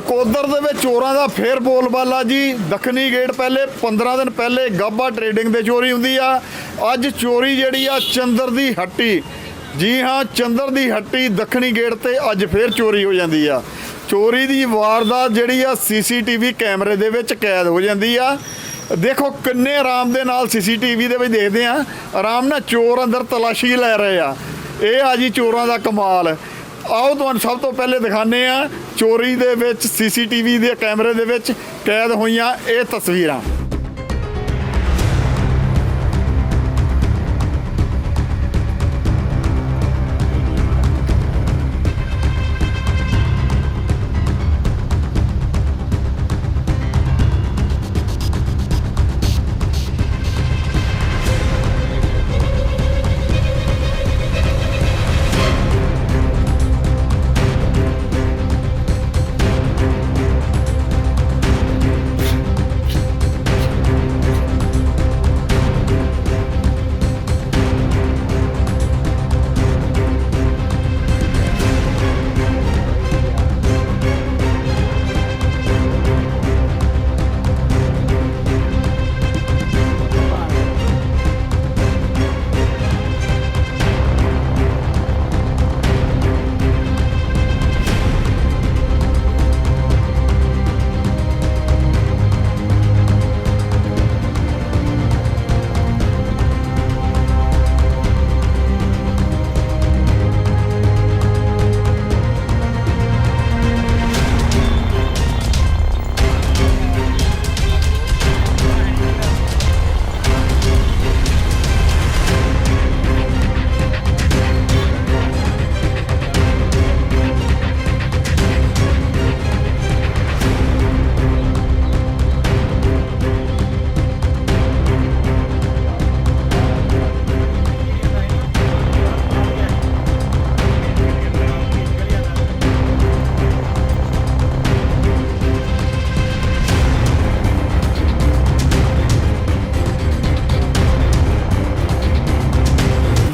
ਕੋਦਰ ਦੇ ਵਿੱਚ ਚੋਰਾਂ ਦਾ ਫੇਰ ਬੋਲਬਾਲਾ ਜੀ। ਦੱਖਣੀ ਗੇਟ ਪਹਿਲੇ 15 ਦਿਨ ਪਹਿਲੇ ਗਾਬਾ ਟਰੇਡਿੰਗ ਦੇ ਚੋਰੀ ਹੁੰਦੀ ਆ। ਅੱਜ ਚੋਰੀ ਜਿਹੜੀ ਆ ਚੰਦਰ ਦੀ ਹੱਟੀ। ਜੀ ਹਾਂ, ਚੰਦਰ ਦੀ ਹੱਟੀ ਦੱਖਣੀ ਗੇਟ ਤੇ ਅੱਜ ਫੇਰ ਚੋਰੀ ਹੋ ਜਾਂਦੀ ਆ। ਚੋਰੀ ਦੀ ਵਾਰਦਾਤ ਜਿਹੜੀ ਆ ਸੀਸੀਟੀਵੀ ਕੈਮਰੇ ਦੇ ਵਿੱਚ ਕੈਦ ਹੋ ਜਾਂਦੀ ਆ। ਦੇਖੋ ਕਿੰਨੇ ਆਰਾਮ ਦੇ ਨਾਲ ਸੀਸੀਟੀਵੀ ਦੇ ਵਿੱਚ ਦੇਖਦੇ ਆ। ਆਰਾਮ ਨਾਲ ਚੋਰ ਅੰਦਰ ਤਲਾਸ਼ੀ ਲੈ ਰਹੇ ਆ। ਇਹ ਆ ਜੀ ਚੋਰਾਂ ਦਾ ਕਮਾਲ। ਆਓ ਤੁਹਾਨੂੰ ਸਭ ਤੋਂ ਪਹਿਲੇ ਦਿਖਾਣੇ ਆ। ਚੋਰੀ ਦੇ ਵਿੱਚ ਸੀਸੀਟੀਵੀ ਦੇ ਕੈਮਰੇ ਦੇ ਵਿੱਚ ਕੈਦ ਹੋਈਆਂ ਇਹ ਤਸਵੀਰਾਂ।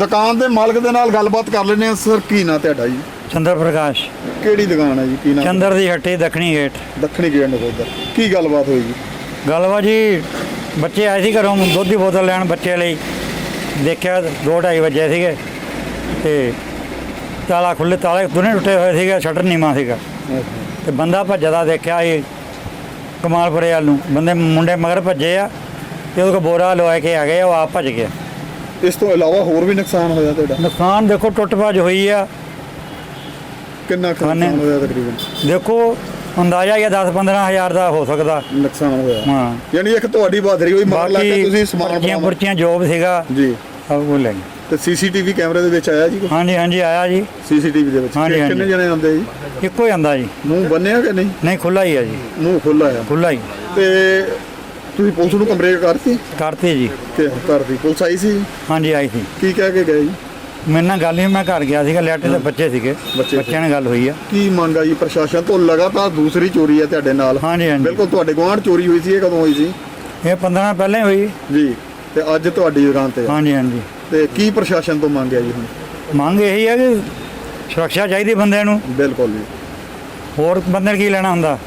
ਦੁਕਾਨ ਦੇ ਮਾਲਕ ਦੇ ਨਾਲ ਗੱਲਬਾਤ ਕਰ ਲੈਂਦੇ ਆ ਸਰ ਕੀ ਨਾਂ ਤੁਹਾਡਾ ਜੀ? ਚੰਦਰ ਪ੍ਰਕਾਸ਼। ਕਿਹੜੀ ਦੁਕਾਨ ਹੈ ਜੀ? ਕੀ ਨਾਮ ਚੰਦਰ ਦੀ ਹੱਟੀ ਦੱਖਣੀ ਗੇਟ ਦੱਖਣੀ ਗੇਟ ਨਕੋਦਰ ਕੀ ਗੱਲਬਾਤ ਹੋਈ ਜੀ? ਗੱਲਬਾਤ ਜੀ ਬੱਚੇ ਆਏ ਸੀ ਘਰੋਂ ਦੁੱਧ ਦੀ ਬੋਤਲ ਲੈਣ ਬੱਚੇ ਲਈ। ਦੇਖਿਆ ਦੋ ਢਾਈ ਵਜੇ ਸੀਗੇ। ਤੇ ਤਾਲਾ ਖੁੱਲੇ ਤਾਲੇ ਦੋਨੇ ਟੁੱਟੇ ਹੋਏ ਸੀਗੇ ਸ਼ਟਰ ਨੀਵਾਂ ਸੀਗਾ। ਤੇ ਬੰਦਾ ਭੱਜਦਾ ਦੇਖਿਆ ਇਹ ਕਮਾਲਪੁਰੇ ਵੱਲ ਨੂੰ। ਬੰਦੇ ਮੁੰਡੇ ਮਗਰ ਭੱਜੇ ਆ ਤੇ ਉਹਦੇ ਕੋ ਬੋਰਾ ਲਵਾ ਕੇ ਆ ਗਏ ਉਹ ਆਪ ਭੱਜ ਗਿਆ। ਇਸ ਤੋਂ ਇਲਾਵਾ ਹੋਰ ਵੀ ਨੁਕਸਾਨ ਹੋਇਆ ਤੁਹਾਡਾ? ਨੁਕਸਾਨ ਦੇਖੋ ਟੁੱਟ ਭੱਜ ਹੋਈ ਆ। ਕਿੰਨਾ ਕੁ ਨੁਕਸਾਨ ਹੋਇਆ ਤਕਰੀਬਨ? ਦੇਖੋ ਅੰਦਾਜ਼ਾ ਇਹ 10 15 ਹਜ਼ਾਰ ਦਾ ਹੋ ਸਕਦਾ। ਨੁਕਸਾਨ ਹੋਇਆ। ਹਾਂ। ਯਾਨੀ ਇੱਕ ਤੁਹਾਡੀ ਬਹਾਦਰੀ ਹੋਈ ਮਾਰ ਲਾ ਕੇ ਤੁਸੀਂ ਸਮਾਨ ਬਰਾਮਦ- ਪੁਰਚੀਆਂ ਜੋਬ ਸੀਗਾ ਜੀ। ਸਭ ਕੁਝ ਲੈ ਗਏ। ਤੇ ਸੀਸੀਟੀਵੀ ਕੈਮਰੇ ਦੇ ਵਿੱਚ ਆਇਆ ਜੀ ਹਾਂਜੀ ਹਾਂਜੀ ਆਇਆ ਜੀ। ਸੀਸੀਟੀਵੀ ਦੇ ਵਿੱਚ। ਕਿੰਨੇ ਜਣੇ ਆਉਂਦੇ ਜੀ? ਇੱਕੋ ਹੀ ਆਂਦਾ ਜੀ। ਮੂੰਹ ਬੰਨਿਆ ਕਿ ਨਹੀਂ? ਨਹੀਂ ਖੁੱਲਾ ਹੀ ਆ ਜੀ। ਮੂੰਹ ਖੁੱਲਾ ਆ। ਖੁੱਲਾ ਹੀ। ਤੇ ਤੁਸੀਂ ਪੁਲਿਸ ਨੂੰ ਕੰਪਲੇਂਟ ਕਰਤੀ? ਕਰਤੀ ਜੀ। ਕਿ ਕਰਤੀ। ਪੁਲਿਸ ਆਈ ਸੀ? ਹਾਂਜੀ ਆਈ ਸੀ। ਕੀ ਕਹਿ ਕੇ ਗਏ? ਜੀ ਮੇਰੇ ਨਾਲ ਗੱਲ ਹੀ ਮੈਂ ਘਰ ਗਿਆ ਸੀਗਾ ਲੈਟਰ ਦੇ ਬੱਚੇ ਸੀਗੇ। ਬੱਚੇ ਬੱਚਿਆਂ ਨਾਲ ਗੱਲ ਹੋਈ ਆ। ਕੀ ਮੰਗ ਆ ਜੀ ਪ੍ਰਸ਼ਾਸਨ ਤੋਂ? ਲਗਾਤਾਰ ਦੂਸਰੀ ਚੋਰੀ ਹੈ ਤੁਹਾਡੇ ਨਾਲ। ਹਾਂਜੀ ਹਾਂਜੀ। ਬਿਲਕੁਲ ਤੁਹਾਡੇ ਗੁਆਂਢ ਚੋਰੀ ਹੋਈ ਸੀ ਇਹ ਕਦੋਂ ਹੋਈ ਸੀ? ਇਹ 15 ਪਹਿਲਾਂ ਹੀ ਹੋਈ। ਜੀ ਤੇ ਅੱਜ ਤੁਹਾਡੀ ਦੁਕਾਨ ਤੇ ਆ। ਹਾਂਜੀ ਹਾਂਜੀ। ਤੇ ਕੀ ਪ੍ਰਸ਼ਾਸਨ ਤੋਂ ਮੰਗਿਆ ਜੀ ਹੁਣ? ਮੰਗ ਇਹੀ ਹੈ ਕਿ ਸੁਰੱਖਿਆ ਚਾਹੀਦੀ ਬੰਦੇ ਨੂੰ। ਬਿਲਕੁਲ ਜੀ। ਹੋਰ ਬੰਦੇ ਨੇ ਕੀ ਲੈਣਾ ਹੁੰਦਾ?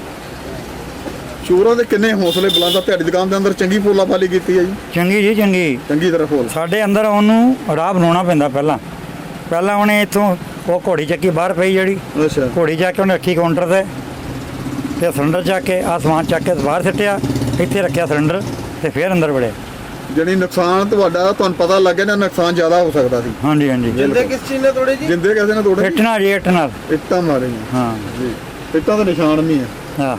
ਚੋਰਾਂ ਦੇ ਕਿੰਨੇ ਹੌਸਲੇ ਬੁਲੰਦ ਆ ਤੁਹਾਡੀ ਦੁਕਾਨ ਦੇ ਅੰਦਰ ਚੰਗੀ ਫੋਲਾ ਫਾਲੀ ਕੀਤੀ ਹੈ ਜੀ? ਚੰਗੀ ਜੀ ਚੰਗੀ। ਚੰਗੀ ਤਰ੍ਹਾਂ ਫੋਲ। ਸਾਡੇ ਅੰਦਰ ਉਹਨੂੰ ਰਾਹ ਬਣਾਉਣਾ ਪੈਂਦਾ ਪਹਿਲਾਂ। ਪਹਿਲਾਂ ਉਹਨੇ ਇੱਥੋਂ ਉਹ ਘੋੜੀ ਚੱਕੀ ਬਾਹਰ ਪਈ ਜਿਹੜੀ। ਅੱਛਾ। ਘੋੜੀ ਜਾ ਕੇ ਉਹਨੇ ਰੱਖੀ ਕਾਊਂਟਰ ਤੇ। ਤੇ ਸਿਲੰਡਰ ਚੱਕ ਕੇ ਆਹ ਸਮਾਨ ਚੱਕ ਕੇ ਬਾਹਰ ਸਿੱਟਿਆ ਇੱਥੇ ਰੱਖਿਆ ਸਿਲੰਡਰ ਤੇ ਫਿਰ ਅੰਦਰ ਵੜਿਆ। ਜਣੀ ਨੁਕਸਾਨ ਤੁਹਾਡਾ ਤੁਹਾਨੂੰ ਪਤਾ ਲੱਗ ਗਿਆ ਨਾ ਨੁਕਸਾਨ ਜ਼ਿਆਦਾ ਹੋ ਸਕਦਾ ਸੀ। ਹਾਂਜੀ ਹਾਂਜੀ। ਜਿੰਦੇ ਕਿਸ ਚੀਜ਼ ਨੇ ਤੋੜੇ ਜੀ? ਜਿੰਦੇ ਕਿਸੇ ਨੇ ਤੋੜੇ ਇੱਟ ਨਾਲ ਜੀ ਇੱਟ ਨਾਲ। ਇੱਟਾਂ ਮਾਰੀਆਂ ਹਾਂ। ਜੀ। ਇੱਟਾਂ ਦੇ ਨਿਸ਼ਾਨ ਵੀ ਆ ਹਾਂ।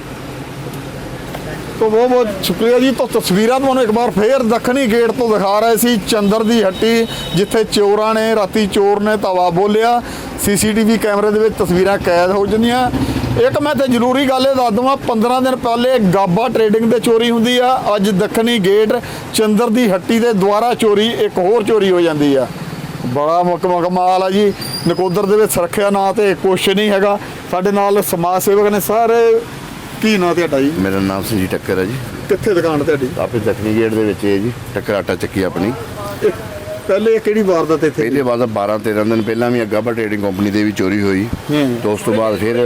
ਤੋ ਬਹੁਤ ਬਹੁਤ ਸ਼ੁਕਰੀਆ ਜੀ। ਤੋਂ ਤਸਵੀਰਾਂ ਤੁਹਾਨੂੰ ਇੱਕ ਵਾਰ ਫੇਰ ਦੱਖਣੀ ਗੇਟ ਤੋਂ ਦਿਖਾ ਰਹੇ ਸੀ। ਚੰਦਰ ਦੀ ਹੱਟੀ ਜਿੱਥੇ ਚੋਰਾਂ ਨੇ ਰਾਤੀ ਚੋਰ ਨੇ ਤਵਾ ਬੋਲਿਆ। ਸੀਸੀਟੀਵੀ ਕੈਮਰੇ ਦੇ ਵਿੱਚ ਤਸਵੀਰਾਂ ਕੈਦ ਹੋ ਜਾਂਦੀਆਂ। ਇੱਕ ਮੈਂ ਤੇ ਜ਼ਰੂਰੀ ਗੱਲ ਇਹ ਦੱਸ ਦਵਾਂ 15 ਦਿਨ ਪਹਿਲੇ ਗਾਬਾ ਟਰੇਡਿੰਗ ਤੇ ਚੋਰੀ ਹੁੰਦੀ ਆ। ਅੱਜ ਦੱਖਣੀ ਗੇਟ ਚੰਦਰ ਦੀ ਹੱਟੀ ਦੇ ਦੁਬਾਰਾ ਚੋਰੀ, ਇੱਕ ਹੋਰ ਚੋਰੀ ਹੋ ਜਾਂਦੀ ਆ। ਬੜਾ ਮੁਕਮ ਕਮਾਲ ਆ ਜੀ। ਨਕੋਦਰ ਦੇ ਵਿੱਚ ਸੁਰੱਖਿਆ ਨਾਂ ਤੇ ਕੁਛ ਨਹੀਂ ਹੈਗਾ। ਸਾਡੇ ਨਾਲ ਸਮਾਜ ਸੇਵਕ ਨੇ ਸਾਰੇ ਕੀ ਨਾਂ ਤੁਹਾਡਾ ਜੀ? ਮੇਰਾ ਨਾਮ ਸੰਜੀ ਟੱਕਰ ਹੈ ਜੀ। ਕਿੱਥੇ ਦੁਕਾਨ ਤੁਹਾਡੀ? ਆਪੇ ਦੱਖਣੀ ਗੇਟ ਦੇ ਵਿੱਚ ਹੈ ਜੀ ਟੱਕਰ ਆਟਾ ਚੱਕੀ ਆਪਣੀ। ਪਹਿਲੇ ਕਿਹੜੀ ਵਾਰਦਾਤ ਇੱਥੇ ਪਹਿਲੇ ਬਾਅਦ 12 13 ਦਿਨ ਪਹਿਲਾਂ ਵੀ ਅੱਗਾ ਟ੍ਰੇਡਿੰਗ ਕੰਪਨੀ ਦੇ ਵੀ ਚੋਰੀ ਹੋਈ। ਤੇ ਉਸ ਤੋਂ ਬਾਅਦ ਫਿਰ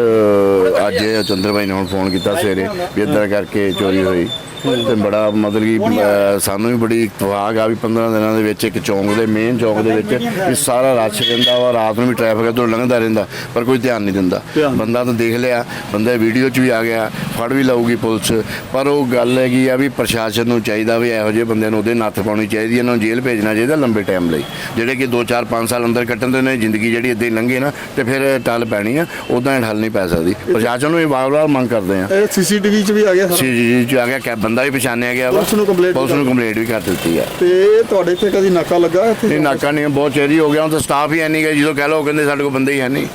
ਅੱਜ ਇਹ ਚੰਦਰ ਭਾਈ ਨੇ ਹੁਣ ਫੋਨ ਕੀਤਾ ਸਵੇਰੇ ਵੀ ਇਦਾਂ ਕਰਕੇ ਚੋਰੀ ਹੋਈ। ਤੇ ਬੜਾ ਮਤਲਬ ਕਿ ਸਾਨੂੰ ਵੀ ਬੜੀ ਇਤਫਾਕ ਆ ਵੀ 15 ਦਿਨਾਂ ਦੇ ਵਿੱਚ ਇੱਕ ਚੌਂਕ ਦੇ ਮੇਨ ਚੌਂਕ ਦੇ ਵਿੱਚ ਵੀ ਸਾਰਾ ਰਸ਼ ਰਹਿੰਦਾ ਵਾ ਰਾਤ ਨੂੰ ਵੀ ਟ੍ਰੈਫਿਕ ਇੱਧਰੋਂ ਲੰਘਦਾ ਰਹਿੰਦਾ ਪਰ ਕੋਈ ਧਿਆਨ ਨਹੀਂ ਦਿੰਦਾ। ਬੰਦਾ ਤਾਂ ਦੇਖ ਲਿਆ ਬੰਦਾ ਵੀਡੀਓ 'ਚ ਵੀ ਆ ਗਿਆ ਫੜ ਵੀ ਲਊਗੀ ਪੁਲਿਸ। ਪਰ ਉਹ ਗੱਲ ਹੈਗੀ ਆ ਵੀ ਪ੍ਰਸ਼ਾਸਨ ਨੂੰ ਚਾਹੀਦਾ ਵੀ ਇਹੋ ਜਿਹੇ ਬੰਦਿਆਂ ਨੂੰ ਉਹਦੇ ਨੱਥ ਪਾਉਣੀ ਚਾਹੀਦੀ ਇਹਨਾਂ ਨੂੰ ਜੇਲ੍ਹ ਭੇਜਣਾ ਚਾਹੀਦਾ ਲੰਬੇ ਟਾਈਮ ਲਈ। ਜਿਹੜੇ ਕਿ 2 4 5 ਸਾਲ ਅੰਦਰ ਕੱਟਣ ਦੇ ਨੇ ਜ਼ਿੰਦਗੀ ਜਿਹੜੀ ਇਦਾਂ ਹੀ ਲੰਘੇ ਨਾ ਤੇ ਫਿਰ ਟੱਲ ਪੈਣੀ ਆ ਉਦਾਂ ਇਹ ਹੱਲ ਨਹੀਂ ਪੈ ਸਕਦੀ। ਪ੍ਰਸ਼ਾਸਨ ਨੂੰ ਇਹ ਵਾਰ-ਵਾਰ ਮੰਗ ਕਰਦੇ ਆ। ਇਹ ਸੀਸੀਟੀਵੀ 'ਚ ਵੀ ਆ ਗਿਆ ਸਾਰਾ। ਸੀ ਜੀ ਚ ਆ ਗਿਆ ਕਿ ਬੰਦਾ ਵੀ ਪਛਾਣਿਆ ਗਿਆ ਪੁਲਿਸ ਨੂੰ complaint ਪੁਲਿਸ ਨੂੰ ਕੰਪਲੇਂਟ ਵੀ ਕਰ ਦਿੱਤੀ ਆ। ਤੇ ਤੁਹਾਡੇ ਇੱਥੇ ਕਦੀ ਨਾਕਾ ਲੱਗਾ ਇੱਥੇ? ਨਹੀਂ ਨਾਕਾ ਨਹੀਂ ਬਹੁਤ ਚੇਰੀ ਹੋ ਗਿਆ ਹੁਣ ਤਾਂ ਸਟਾਫ ਹੀ ਨਹੀਂ ਗਾ ਜਦੋਂ ਕਹਿ ਲਓ ਕਹਿੰਦੇ ਸਾਡੇ ਕੋਲ ਬੰਦੇ ਹੀ ਹੈ ਨਹੀਂ।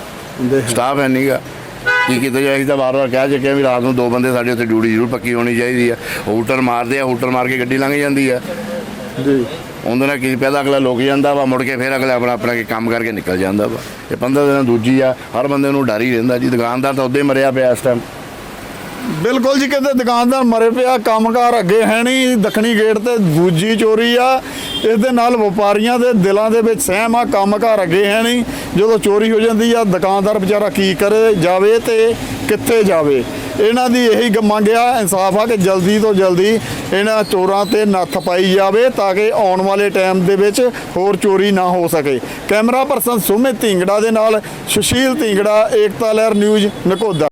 ਸਟਾਫ ਹੈ। ਨਹੀਂਗਾ ਕੀ ਕੀਤਾ ਅਸੀਂ ਤਾਂ ਵਾਰ-ਵਾਰ ਕਹਿ ਚੁੱਕੇ ਹਾਂ ਵੀ ਰਾਤ ਨੂੰ ਦੋ ਬੰਦੇ ਸਾਡੇ ਉੱਤੇ ਡਿਊਟੀ ਜ਼ਰੂਰ ਪੱਕੀ ਹੋਣੀ ਚਾਹੀਦੀ ਆ। ਹੂਟਰ ਮਾਰਦੇ ਆ ਹੂਟਰ ਮਾਰ ਕੇ ਗੱਡੀ ਲੰਘ ਜਾਂਦੀ ਆ। ਜੀ। ਉਹਦੇ ਨਾਲ ਕੀ ਪੈਦਾ ਅਗਲਾ ਲੁਕ ਜਾਂਦਾ ਵਾ ਮੁੜ ਕੇ ਫਿਰ ਅਗਲਾ ਆਪਣਾ ਆਪਣਾ ਕੀ ਕੰਮ ਕਰਕੇ ਨਿਕਲ ਜਾਂਦਾ ਵਾ। ਇਹ 15 ਦਿਨ ਦੂਜੀ ਆ ਹਰ ਬੰਦੇ ਨੂੰ ਡਰ ਹੀ ਰਹਿੰਦਾ ਜੀ। ਦੁਕਾਨਦਾਰ ਤਾਂ ਉਦੋਂ ਮਰਿਆ ਪਿਆ ਇਸ ਟਾਈਮ ਬਿਲਕੁਲ ਜੀ ਕਹਿੰਦੇ ਦੁਕਾਨਦਾਰ ਮਰੇ ਪਿਆ ਕੰਮਕਾਰ ਅੱਗੇ ਹੈ ਨਹੀਂ ਦੱਖਣੀ ਗੇਟ ਤੇ ਦੂਜੀ ਚੋਰੀ ਆ। ਇਸ ਦੇ ਨਾਲ ਵਪਾਰੀਆਂ ਦੇ ਦਿਲਾਂ ਦੇ ਵਿੱਚ ਸਹਿਮ ਆ ਕੰਮਕਾਰ ਅੱਗੇ ਹੈ ਨਹੀਂ। ਜਦੋਂ ਚੋਰੀ ਹੋ ਜਾਂਦੀ ਆ ਦੁਕਾਨਦਾਰ ਵਿਚਾਰਾ ਕੀ ਕਰੇ ਜਾਵੇ ਤੇ ਕਿੱਥੇ ਜਾਵੇ? ਇਹਨਾਂ ਦੀ ਇਹੀ ਗ- ਮੰਗ ਆ, ਇਨਸਾਫ ਆ ਕਿ ਜਲਦੀ ਤੋਂ ਜਲਦੀ ਇਹਨਾਂ ਚੋਰਾਂ ਤੇ ਨੱਥ ਪਾਈ ਜਾਵੇ ਤਾਂ ਕਿ ਆਉਣ ਵਾਲੇ ਟਾਈਮ ਦੇ ਵਿੱਚ ਹੋਰ ਚੋਰੀ ਨਾ ਹੋ ਸਕੇ। ਕੈਮਰਾ ਪਰਸਨ ਸੁਮਿਤ ਢਿੰਗੜਾ ਦੇ ਨਾਲ ਸੁਸ਼ੀਲ ਢਿੰਗੜਾ, ਏਕਤਾ ਲਹਿਰ ਨਿਊਜ਼ ਨਕੋਦਾ।